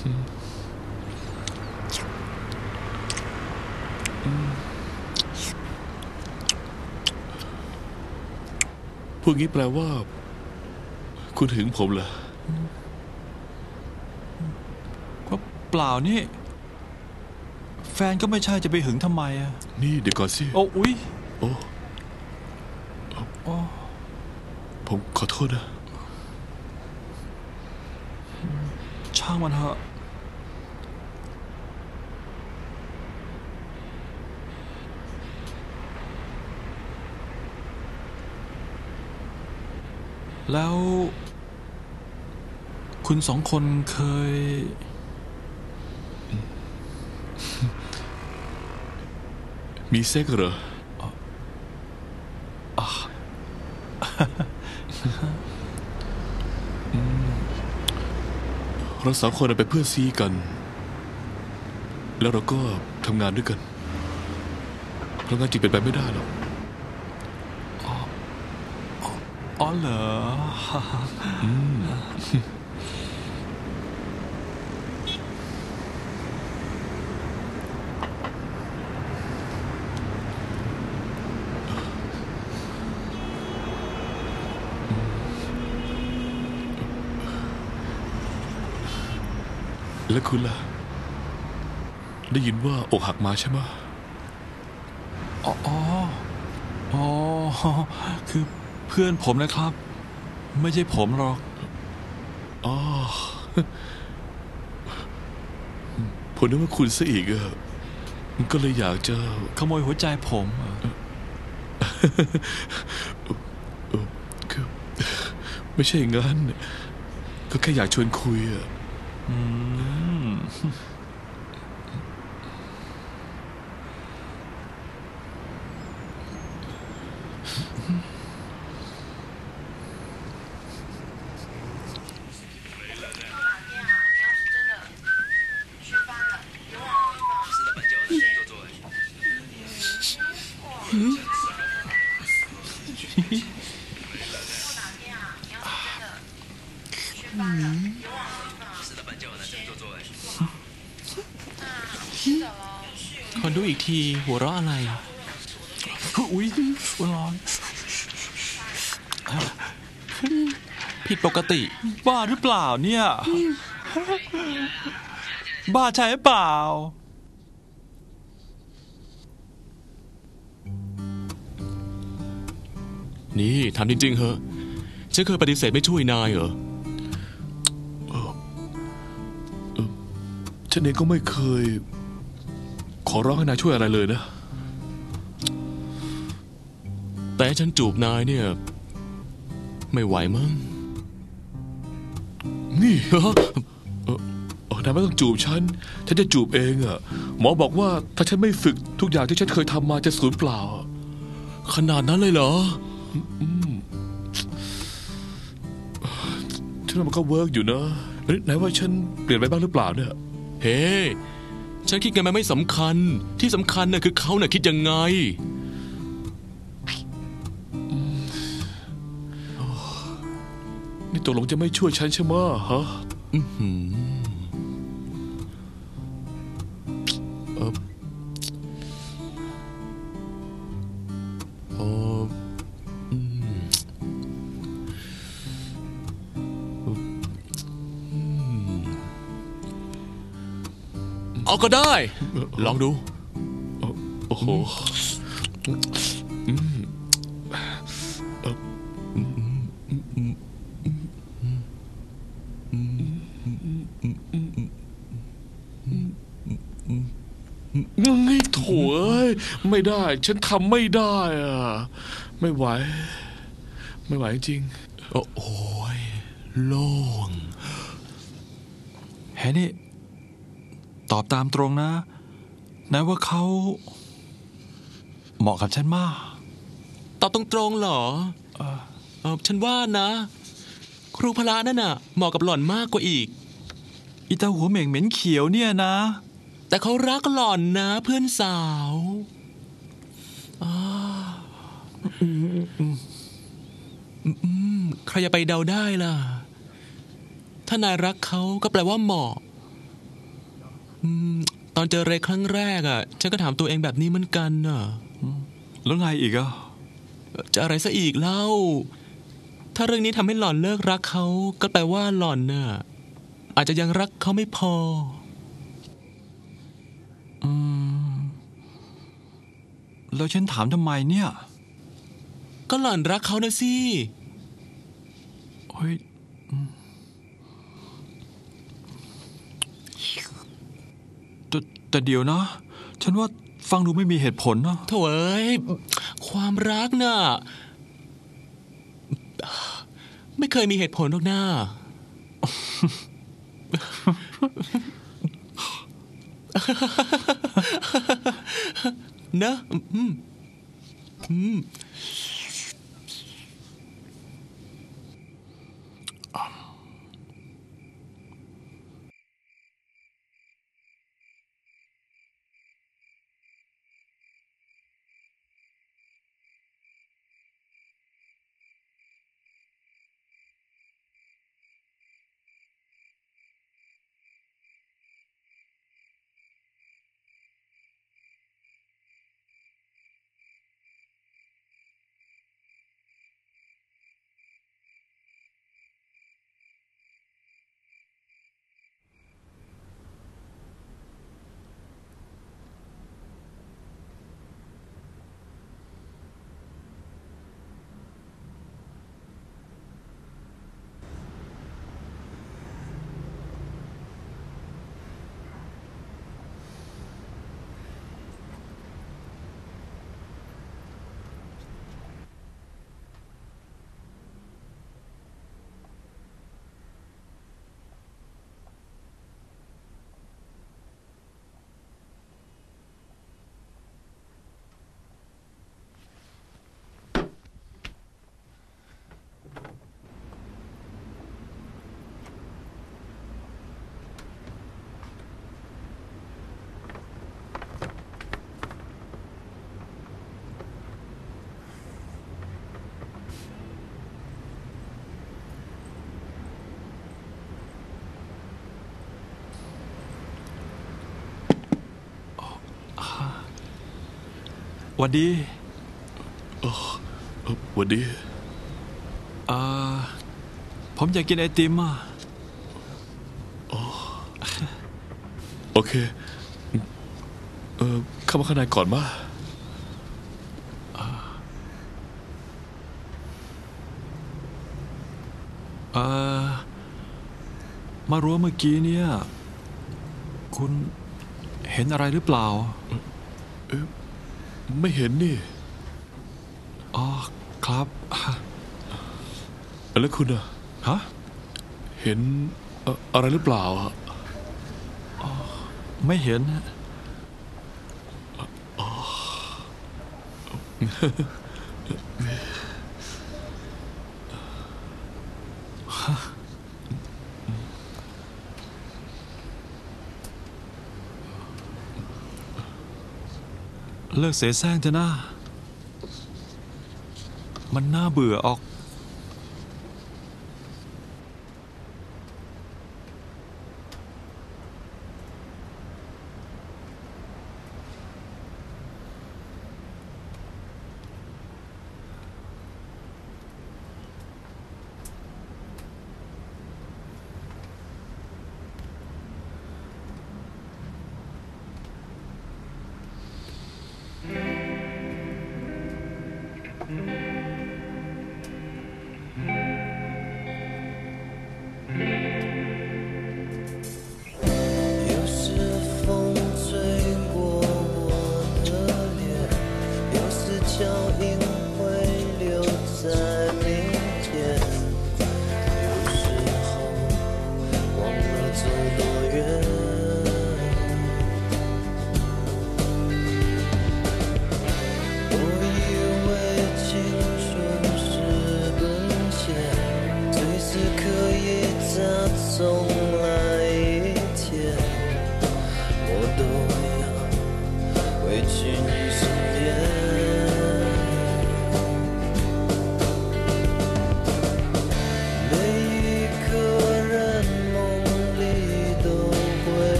พวกนี้แปลว่า คุณหึงผมเหรอก็เปล่านี่ แฟนก็ไม่ใช่จะไปหึงทำไมอะนี่เดี๋ยวก่อนสิโอ้อุ๊ยโอ้โอ้ผมขอโทษนะช่างมันเถอะ แล้ว คุณสองคนเคย มีเซ็กเหรอเราสองคนเป็นเพื่อนซีกัน แล้วเราก็ทำงานด้วยกัน เพราะงั้นจริงเป็นไปไม่ได้หรอก อ๋อเหรอแล้วคุณล่ะ ได้ยินว่าอกหักมาใช่ไหมอ๋อ อ๋ออ๋อคือ เพื่อนผมนะครับ ไม่ใช่ผมหรอกอ๋อผมนึกว่าคุณซะอีกอะก็เลยอยากจะขโมยหัวใจผมอะคือไม่ใช่อย่างนั้น ก็แค่อยากชวนคุยอะ อืม ขอดูอีกทีหัวเราะอะไร อุ๊ยร้อน ผิดปกติ บ้าหรือเปล่าเนี่ย บ้าใช่หรือเปล่า นี่ถามจริง ๆเหอะฉันเคยปฏิเสธไม่ช่วยนายเหรอ ฉันเองก็ไม่เคย ขอร้องให้นายช่วยอะไรเลยนะ แต่ฉันจูบนายเนี่ย ไม่ไหวมั้ง นี่เออเออนายไม่ต้องจูบฉัน ฉันจะจูบเองอะหมอบอกว่าถ้าฉันไม่ฝึกทุกอย่างที่ฉันเคยทำมาจะสูญเปล่าขนาดนั้นเลยเหรอ ฉันว่ามันก็เวิร์กอยู่นะเฮ้ยไหนว่าฉันเปลี่ยนไปบ้างหรือเปล่าเนี่ย เฮ้ ฉันคิดไงมันไม่สำคัญ ที่สำคัญน่ะคือเขาน่ะคิดยังไง นี่ตกลงจะไม่ช่วยฉันใช่ไหมฮะ อื้อหือ เอาก็ได้ ลองดู โอ้โหงี้โถเอ้ยไม่ได้ ฉันทำไม่ได้อะไม่ไหว ไม่ไหวจริง โอ้โหยโล่งแฮนี่ ตอบตามตรงนะนะว่าเขาเหมาะกับฉันมาก ตอบตรงๆเหรอเออฉันว่านะ ครูพละนั่นน่ะเหมาะกับหล่อนมากกว่าอีก อีตาหัวเหม่งเหม็นเขียวเนี่ยนะ แต่เขารักหล่อนนะเพื่อนสาวอ่าอืมใครจะไปเดาได้ล่ะ ถ้านายรักเขาก็แปลว่าเหมาะอืม ตอนเจอเรย์ครั้งแรกอะ ฉันก็ถามตัวเองแบบนี้เหมือนกันน่ะ แล้วไงอีกอะ จะอะไรซะอีกเล่า ถ้าเรื่องนี้ทำให้หล่อนเลิกรักเขา ก็แปลว่าหล่อนน่ะ อาจจะยังรักเขาไม่พอ อืม แล้วฉันถามทำไมเนี่ย ก็หล่อนรักเขานะสิ เฮ้ยอืม แต่เดี๋ยวนะ ฉันว่าฟังดูไม่มีเหตุผลนะโถเอ้ยความรักน่ะไม่เคยมีเหตุผลหรอกน้าเนอะอืมอืม วัดดีเอ่อหวันดีเอ่อผมอยากกินไอติมอะโอเค เออเข้ามาข้างในก่อนมาเอ่อมารู้ว่าเมื่อกี้เนี่ย คุณเห็นอะไรหรือเปล่า ไม่เห็นนี่ อ๋อ ครับ แล้วคุณอะฮะ เห็นเอ่ออะไรหรือเปล่าอะไม่เห็นฮะ เลิกเสแสร้งเถอะนะ มันน่าเบื่อออก